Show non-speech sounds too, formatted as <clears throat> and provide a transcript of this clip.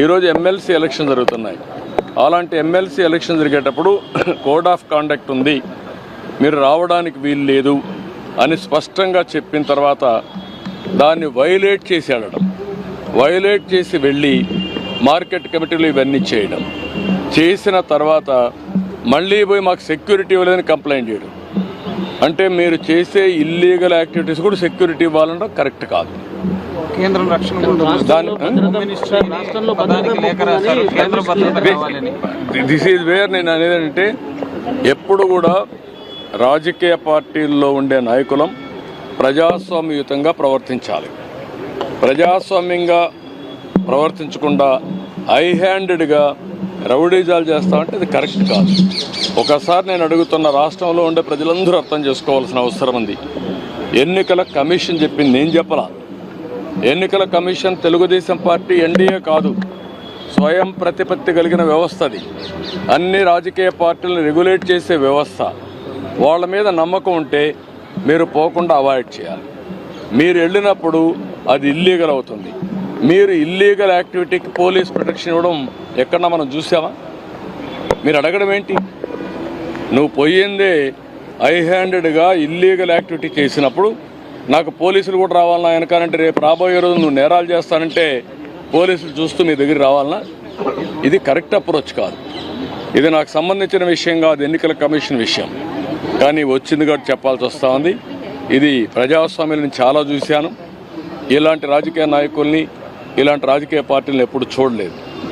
ఈరోజు MLC election జరుగుతున్నాయి. అలాంటి ఎమ్మెల్సీ ఎలక్షన్ జరిగేటప్పుడు <clears throat> కోడ్ ఆఫ్ కాండక్ట్ ఉంది. మీరు రావడానికి వీలు లేదు అని స్పష్టంగా చెప్పిన తర్వాత దాన్ని వైలేట్ చేసి వెళ్ళడం వైలేట్ చేసి వెళ్ళి మార్కెట్ కమిటీలు ఇవన్నీ చేయడం. చేసిన తర్వాత మళ్ళీ పోయి మాకు సెక్యూరిటీ ఇవ్వలేదని కంప్లైంట్ చేయడం. అంటే మీరు చేసే ఇల్లీగల్ యాక్టివిటీస్ కూడా సెక్యూరిటీ ఇవ్వాలంటే కరెక్ట్ కాదు. కేంద్రం రక్షణ దిస్ ఈజ్ వేర్ నేను అనేది అంటే ఎప్పుడు కూడా రాజకీయ పార్టీల్లో ఉండే నాయకులం ప్రజాస్వామ్యయుతంగా ప్రవర్తించాలి. ప్రజాస్వామ్యంగా ప్రవర్తించకుండా హై హ్యాండెడ్గా రౌడీజాలు చేస్తామంటే అది కరెక్ట్ కాదు. ఒకసారి నేను అడుగుతున్న రాష్ట్రంలో ఉండే ప్రజలందరూ అర్థం చేసుకోవాల్సిన అవసరం ఉంది. ఎన్నికల కమిషన్ చెప్పింది నేను చెప్పలా. ఎన్నికల కమిషన్ తెలుగుదేశం పార్టీ ఎన్డీఏ కాదు స్వయం ప్రతిపత్తి కలిగిన వ్యవస్థ అది అన్ని రాజకీయ పార్టీలను రెగ్యులేట్ చేసే వ్యవస్థ. వాళ్ళ మీద నమ్మకం ఉంటే మీరు పోకుండా అవాయిడ్ చేయాలి. మీరు వెళ్ళినప్పుడు అది ఇల్లీగల్ అవుతుంది. మీరు ఇల్లీగల్ యాక్టివిటీకి పోలీస్ ప్రొటెక్షన్ ఇవ్వడం ఎక్కడన్నా మనం చూసామా? మీరు అడగడం ఏంటి? నువ్వు పోయిందే ఐ హ్యాండెడ్గా ఇల్లీగల్ యాక్టివిటీ చేసినప్పుడు నాకు పోలీసులు కూడా రావాలన్నా వెనకాలంటే రేపు రాబోయే రోజు నువ్వు నేరాలు చేస్తానంటే పోలీసులు చూస్తూ మీ దగ్గర రావాలన్నా ఇది కరెక్ట్ అప్రోచ్ కాదు. ఇది నాకు సంబంధించిన విషయం కాదు ఎన్నికల కమిషన్ విషయం. కానీ వచ్చింది కాబట్టి చెప్పాల్సి వస్తూ ఉంది. ఇది ప్రజాస్వామ్యం చాలా చూశాను. ఇలాంటి రాజకీయ నాయకుల్ని ఇలాంటి రాజకీయ పార్టీలను ఎప్పుడు చూడలేదు.